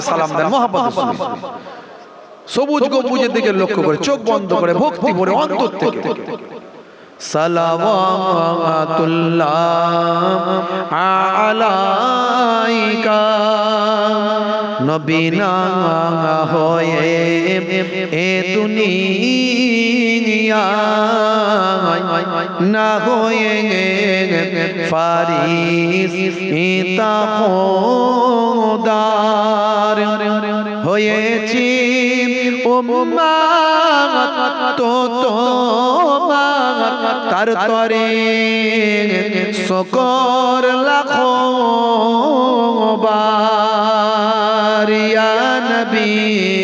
সালাম সবুজ গম্বুজের দিকে লক্ষ্য করে, চোখ বন্ধ করে, ভক্তি ভরে অন্তর থেকে। নবীনা হয়ে এ দুনিয়া। না হয়ে ফারিস ইতা খোদার হয়েছি উম্মাত, তো তোমার তার তরে শকর লাখো বার নবী।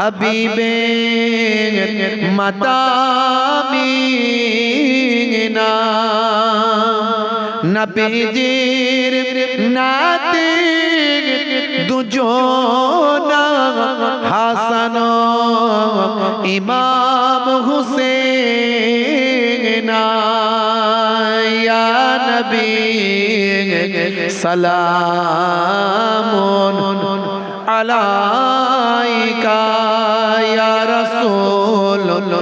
হাবিবে মাতামিনা নবীজির নাতে দুজনা হাসান ইমাম হুসেন। ইয়া নবী সালামুন আলাইকা।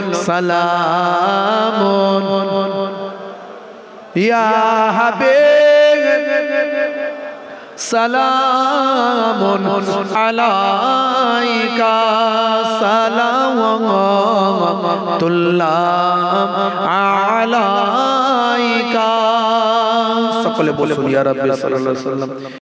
রাসূল সালামুন। ইয়া হাবিব সালামুন আলাইকা আলাইকা। সকলে বলে ইয়া রাব্বি সাল্লাল্লাহু আলাইহি